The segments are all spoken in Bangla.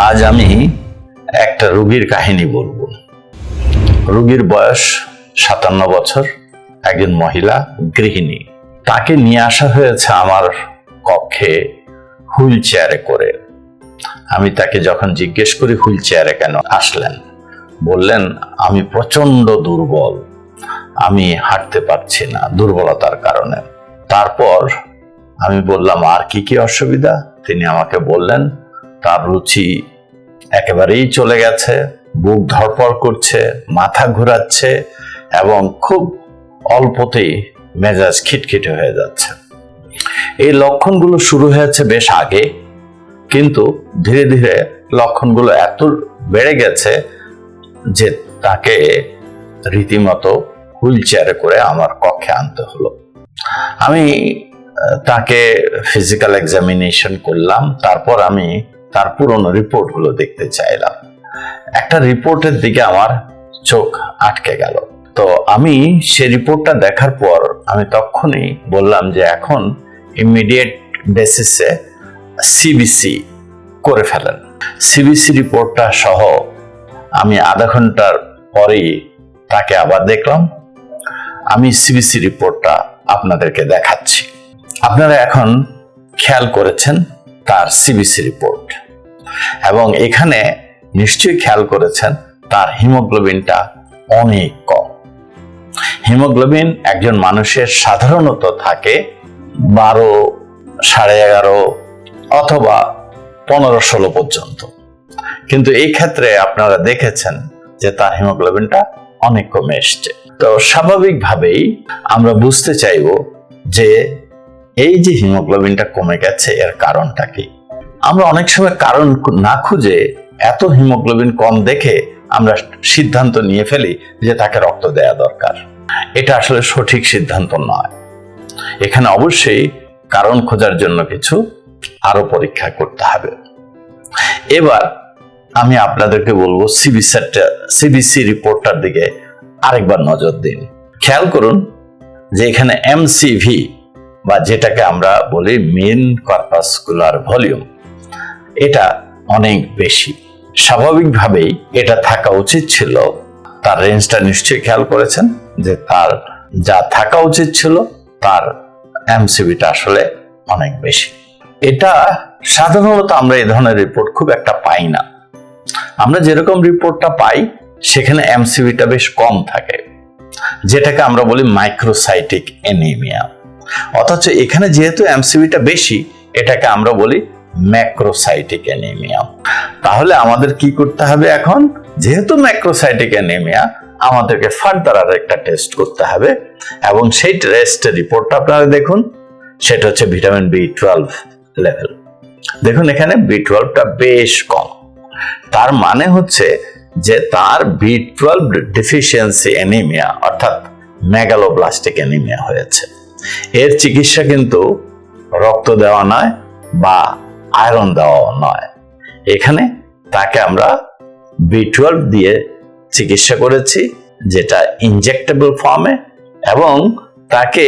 আজ আমি একটা রুগীর কাহিনী বলব। রুগীর বয়স সাতান্ন বছর, একজন মহিলা, গৃহিণী। তাকে নিয়ে আসা হয়েছে আমার কক্ষে হুইল চেয়ারে করে। আমি তাকে যখন জিজ্ঞেস করি, হুইল চেয়ারে কেন আসলেন? বললেন, আমি প্রচণ্ড দুর্বল। আমি হাঁটতে পারছি না দুর্বলতার কারণে। তারপর আমি বললাম, আর কি কি অসুবিধা? তিনি আমাকে বললেন তার রুচি একেবারেই চলে গেছে, বুক ধরপড় করছে, মাথা ঘোরাচ্ছে এবং খুব অল্পতেই মেজাজ খিটখিটে হয়ে যাচ্ছে। এই লক্ষণগুলো শুরু হয়েছে বেশ আগে, কিন্তু ধীরে ধীরে লক্ষণগুলো এত বেড়ে গেছে যে তাকে রীতিমতো হুইল চেয়ারে করে আমার কক্ষে আনতে হলো। আমি তাকে ফিজিক্যাল এক্সামিনেশন করলাম, তারপর আমি তার পুরনো রিপোর্টগুলো দেখতে চাইলাম। একটা রিপোর্টের দিকে আমার চোখ আটকে গেল। তো আমি সে রিপোর্টটা দেখার পর আমি তখনই বললাম যে এখন ইমিডিয়েট বেসিসে সিবিসি করে ফেলেন। সিবিসি রিপোর্টটা সহ আমি আধা ঘণ্টার পরেই তাকে আবার দেখলাম। আমি সিবিসি রিপোর্টটা আপনাদেরকে দেখাচ্ছি। আপনারা এখন খেয়াল করেছেন তার সিবিসি রিপোর্ট এবং এখানে নিশ্চয়ই খেয়াল করেছেন, তার হিমোগ্লোবিনটা অনেক কম। হিমোগ্লোবিন একজন মানুষের সাধারণত থাকে বারো, সাড়ে এগারো অথবা পনেরো, ষোলো পর্যন্ত। কিন্তু এই ক্ষেত্রে আপনারা দেখেছেন যে তার হিমোগ্লোবিনটা অনেক কমে এসছে। তো স্বাভাবিকভাবেই আমরা বুঝতে চাইব যে এই যে হিমোগ্লোবিনটা কমে গেছে, এর কারণটা কি? আমরা অনেক সময় কারণ না খুঁজে এত হিমোগ্লোবিন কম দেখে আমরা সিদ্ধান্ত নিয়ে ফেলি যে তাকে রক্ত দেয়া দরকার। এটা আসলে সঠিক সিদ্ধান্ত নয়। এখানে অবশ্যই কারণ খোঁজার জন্য কিছু আরও পরীক্ষা করতে হবে। এবার আমি আপনাদেরকে বলব সিবিসিটা সিবিসি রিপোর্টটার দিকে আরেকবার নজর দিন। খেয়াল করুন যে এখানে এমসিভি বা যেটাকে আমরা বলি মেন কর্পাসকুলার ভলিউম এটা অনেক বেশি। স্বাভাবিকভাবেই এটা থাকা উচিত ছিল, তার রেঞ্জটা নিশ্চয়ই খেয়াল করেছেন, যে তার যা থাকা উচিত ছিল, তার এমসিবিটা আসলে অনেক বেশি। এটা সাধারণত আমরা এই ধরনের রিপোর্ট খুব একটা পাই না। আমরা যেরকম রিপোর্টটা পাই, সেখানে এমসিবিটা বেশ কম থাকে, যেটাকে আমরা বলি মাইক্রোসাইটিক এনিমিয়া অথচ এখানে যেহেতু এমসিবিটা বেশি, এটাকে আমরা বলি ম্যাক্রোসাইটিক অ্যানিমিয়া। তাহলে আমাদের কি করতে হবে এখন? যেহেতু ম্যাক্রোসাইটিক অ্যানিমিয়া, আমাদেরকে ফার্দার আর একটা টেস্ট করতে হবে। এবং সেই টেস্টের রিপোর্টটা আপনারা দেখুন, সেটা হচ্ছে ভিটামিন বি টুয়েলভ লেভেল দেখুন এখানে বি টুয়েলভটা বেশ কম। তার মানে হচ্ছে যে তার বি টুয়েলভ ডিফিসিয়েন্সি অ্যানিমিয়া অর্থাৎ মেগালোব্লাস্টিক অ্যানিমিয়া হয়েছে। এর চিকিৎসা কিন্তু রক্ত দেওয়া নয় বা আয়রন দেওয়া নয়। এখানে তাকে আমরা বি টুয়েলভ দিয়ে চিকিৎসা করেছি, যেটা ইনজেক্টেবল ফর্মে এবং তাকে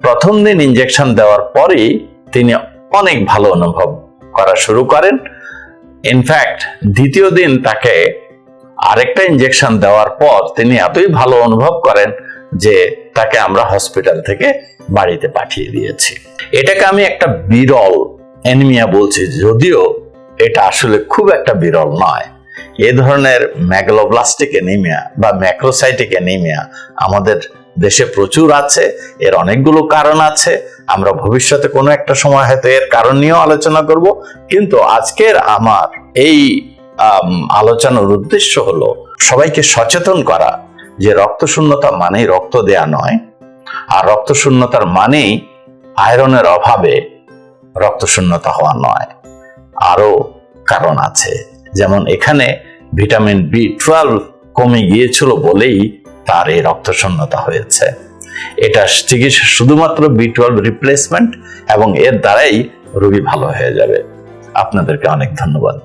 প্রথম দিন ইনজেকশন দেওয়ার পরেই তিনি অনেক ভালো অনুভব করা শুরু করেন। ইনফ্যাক্ট দ্বিতীয় দিন তাকে আরেকটা ইনজেকশন দেওয়ার পর তিনি এতই ভালো অনুভব করেন যে তাকে আমরা হসপিটাল থেকে বাড়িতে পাঠিয়ে দিয়েছি। এটাকে আমি একটা বিরল অ্যানিমিয়া বলছি, যদিও এটা আসলে খুব একটা বিরল নয়। এ ধরনের ম্যাগলোব্লাস্টিক অ্যানিমিয়া বা ম্যাক্রোসাইটিক অ্যানিমিয়া আমাদের দেশে প্রচুর আছে, এর অনেকগুলো কারণ আছে। আমরা ভবিষ্যতে কোনো একটা সময় হয়তো এর কারণ নিয়েও আলোচনা করব, কিন্তু আজকের আমার এই আলোচনার উদ্দেশ্য হলো সবাইকে সচেতন করা যে রক্ত শূন্যতা মানেই রক্ত দেয়া নয়, আর রক্ত শূন্যতার মানেই আয়রনের অভাবে রক্ত শূন্যতা হওয়া নয়। আরও কারণ আছে, যেমন এখানে ভিটামিন বি টুয়েলভ কমে গিয়েছিল বলেই তার এই রক্ত শূন্যতা হয়েছে। এটা চিকিৎসা শুধুমাত্র বি টুয়েলভ রিপ্লেসমেন্ট এবং এর দ্বারাই রোগী ভালো হয়ে যাবে। আপনাদেরকে অনেক ধন্যবাদ।